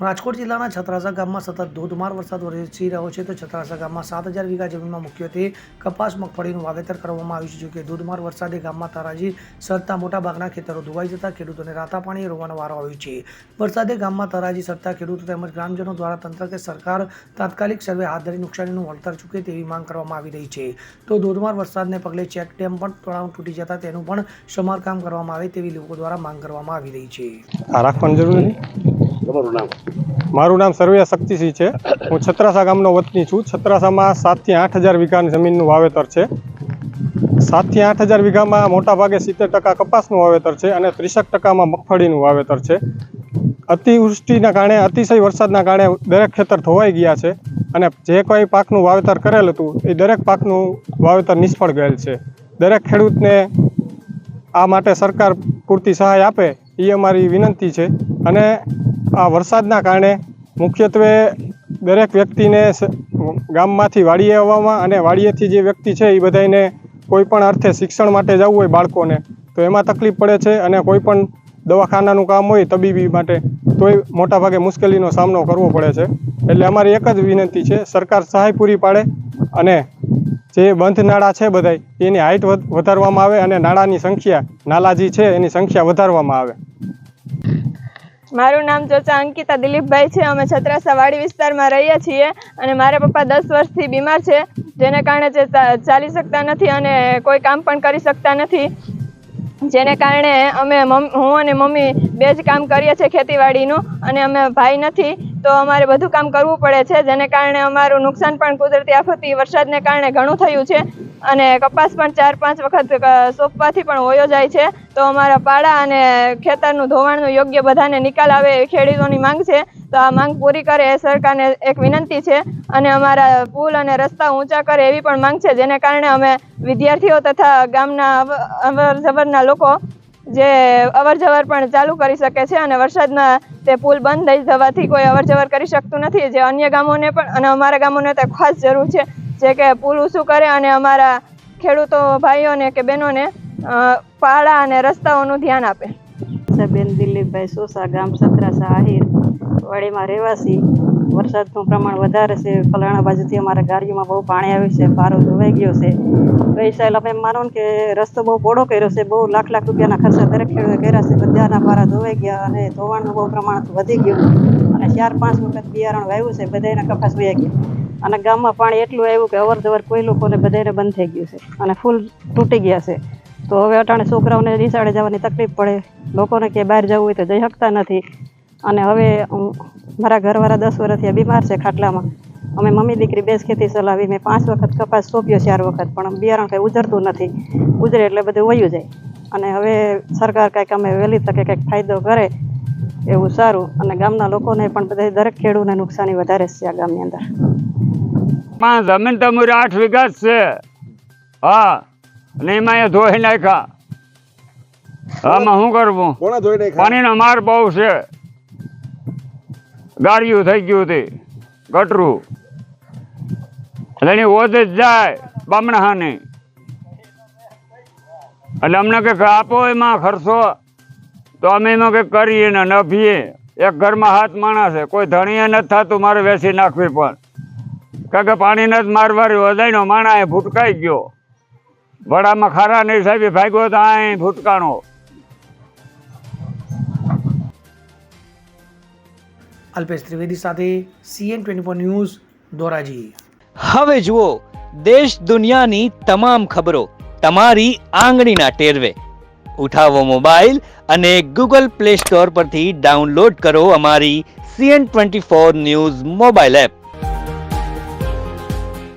રાજકોટ જિલ્લાના છત્રાસા ગામમાં સતત ધોધમાર વરસાદ વરસી રહ્યો છે તો છત્રાસા ગામમાં સાત હજાર વીઘા જમીનમાં મુખ્યત્વે કપાસ, મગફળીનું વાવેતર કરવામાં આવ્યું છે, જોકે ધોધમાર વરસાદે ગામમાં તારાજી સરતા મોટાભાગના ખેતરો ધોવાઈ જતા ખેડૂતોને રાતા પાણી રોવાનો વારો આવ્યો છે. વરસાદે ગામમાં તારાજી સરતા ખેડૂતો તેમજ ગ્રામજનો દ્વારા તંત્ર કે સરકાર તાત્કાલિક સર્વે હાથ ધરી નુકસાનીનું વળતર ચૂકે તેવી માંગ કરવામાં આવી રહી છે. તો ધોધમાર વરસાદને પગલે ચેક ડેમ પણ તળાવ તૂટી જતા તેનું પણ સમારકામ કરવામાં આવે તેવી લોકો દ્વારા માંગ કરવામાં આવી રહી છે. તમારું નામ? મારું નામ સરવૈયા શક્તિસિંહ છે. હું છત્રાસા ગામનો વતની છું. છત્રાસામાં સાતથી આઠ હજાર વીઘાની જમીનનું વાવેતર છે. સાતથી આઠ હજાર વીઘામાં મોટાભાગે સિત્તેર ટકા કપાસનું વાવેતર છે અને ત્રીસેક ટકામાં મગફળીનું વાવેતર છે. અતિવૃષ્ટિના કારણે, અતિશય વરસાદના કારણે દરેક ખેતર ધોવાઈ ગયા છે અને જે કોઈ પાકનું વાવેતર કરેલ હતું, એ દરેક પાકનું વાવેતર નિષ્ફળ ગયેલ છે. દરેક ખેડૂતને આ માટે સરકાર પૂરતી સહાય આપે, એ અમારી વિનંતી છે. અને આ વરસાદના કારણે મુખ્યત્વે દરેક વ્યક્તિને ગામમાંથી વાડીએ આવવામાં અને વાડીએથી જે વ્યક્તિ છે એ બધાને કોઈપણ અર્થે શિક્ષણ માટે જવું હોય બાળકોને, તો એમાં તકલીફ પડે છે અને કોઈપણ દવાખાનાનું કામ હોય તબીબી માટે, તોય મોટાભાગે મુશ્કેલીનો સામનો કરવો પડે છે. એટલે અમારી એક જ વિનંતી છે, સરકાર સહાય પૂરી પાડે અને જે બંધ નાળા છે બધાય, એની હાઇટ વધ- વધારવામાં આવે અને નાળાની સંખ્યા, નાલાજી છે એની સંખ્યા વધારવામાં આવે. મારું નામ ચોચા અંકિતા દિલીપભાઈ છે. અમે છત્રાસા વાડી વિસ્તારમાં રહીએ છીએ અને મારા પપ્પા દસ વર્ષથી બીમાર છે. જેને કારણે જે ચાલી શકતા નથી અને કોઈ કામ પણ કરી શકતા નથી. જેને કારણે અમે હું અને મમ્મી બે જ કામ કરીએ છીએ ખેતીવાડીનું અને અમે ભાઈ નથી, તો અમારે બધું કામ કરવું પડે છે. જેને કારણે અમારું નુકસાન પણ કુદરતી આફતી, વરસાદને કારણે ઘણું થયું છે. અને કપાસ પણ ચાર, પાંચ વખત સોંપવાથી પણ હોયો જાય છે. તો અમારા પાડા અને ખેતરનું ધોવાણનું યોગ્ય બધાને નિકાલ આવે એ ખેડૂતોની માંગ છે. તો આ માંગ પૂરી કરે એ સરકારને એક વિનંતી છે. અને અમારા પુલ અને રસ્તા ઊંચા કરે એવી પણ માંગ છે. જેને કારણે અમે વિદ્યાર્થીઓ તથા ગામના અવ- અવર જવરના લોકો જે અવર જવર પણ ચાલુ કરી શકે છે અને વરસાદમાં તે પુલ બંધ થઈ જવાથી કોઈ અવર જવર કરી શકતું નથી. જે અન્ય ગામોને પણ અને અમારા ગામોને તે ખાસ જરૂર છે. જે કે પુલ ઊંચું કરે અને અમારા ખેડૂતો ભાઈઓને કે બહેનોને પાળા અને રસ્તાઓનું ધ્યાન આપે. બેન દિલીપભાઈ સોસા, ગામ સત્રાસા આહિર વાડીમાં રહેવાસી. વરસાદનું પ્રમાણ વધારે છે. ફલાણા બાજુથી અમારા ગાડીઓમાં બહુ પાણી આવ્યું છે. પારો ધોવાઈ ગયો છે. ગઈ સાલ અમે માનો કે રસ્તો બહુ પોળો કર્યો છે. બહુ લાખ લાખ રૂપિયાના ખર્ચા દરેક ખેડૂતે કર્યા છે. બધાના પારા ધોવાઈ ગયા અને ધોવાણનું બહુ પ્રમાણ વધી ગયું. અને ચાર પાંચ વખત બિયારણ વાવ્યું છે. બધાના કપાસ વહી ગયા. અને ગામમાં પાણી એટલું આવ્યું કે અવર જવર કોઈ લોકોને બધાને બંધ થઈ ગયું છે અને ફૂલ તૂટી ગયા છે. તો હવે અટાણે છોકરાઓને નિશાળે જવાની તકલીફ પડે. લોકોને કે બહાર જવું હોય તો જઈ શકતા નથી. અને હવે મારા ઘરવાળા દસ વર્ષથી બીમાર છે ખાટલામાં. અમે મમ્મી દીકરી બેસ ખેતી ચલાવી. મેં પાંચ વખત કપાસ સોંપ્યો ચાર વખત, પણ બિયારણ કંઈ ઉજરતું નથી. ઉજરે એટલે બધું વયું જાય. અને હવે સરકાર કંઈક અમે વહેલી તકે કંઈક ફાયદો કરે એવું સારું. અને ગામના લોકોને પણ બધા દરેક ખેડૂને નુકસાની વધારે છે આ ગામની અંદર. પાંચ જમીન તમારી આઠ વીઘા જ છે. હા અને એમાં એ ધોઈ નાખ્યા. આમાં શું કરવું? પાણીનો માર બહુ છે. ગાળિયું થઈ ગયું તે ગટરું. એટલે એની ઓજ જ જાય બામણાહાની. એટલે અમને કંઈક આપો એમાં ખર્ચો. તો અમે એમાં કંઈક કરીએ ને નભીએ. એક ઘરમાં હાથ માણસ છે કોઈ ધણીએ નથી થતું મારે વેસી નાખવી પણ. કારણ કે પાણી નથી મારવારી વધાઈનો માણા એ ભૂટકાઈ ગયો. વડામાં ખારા નહીં સાહેબ ભાગ્યો તો આ ભૂટકાણો અલ્પેશ ત્રિવેદી સાથે CN twenty four news Dhoraji. હવે જુઓ દેશ દુનિયાની તમામ ખબરો તમારી આંગળીના ટેરવે. ઉઠાવો મોબાઈલ અને ગૂગલ પ્લે સ્ટોર પરથી ડાઉનલોડ કરો અમારી CN twenty four news mobile app.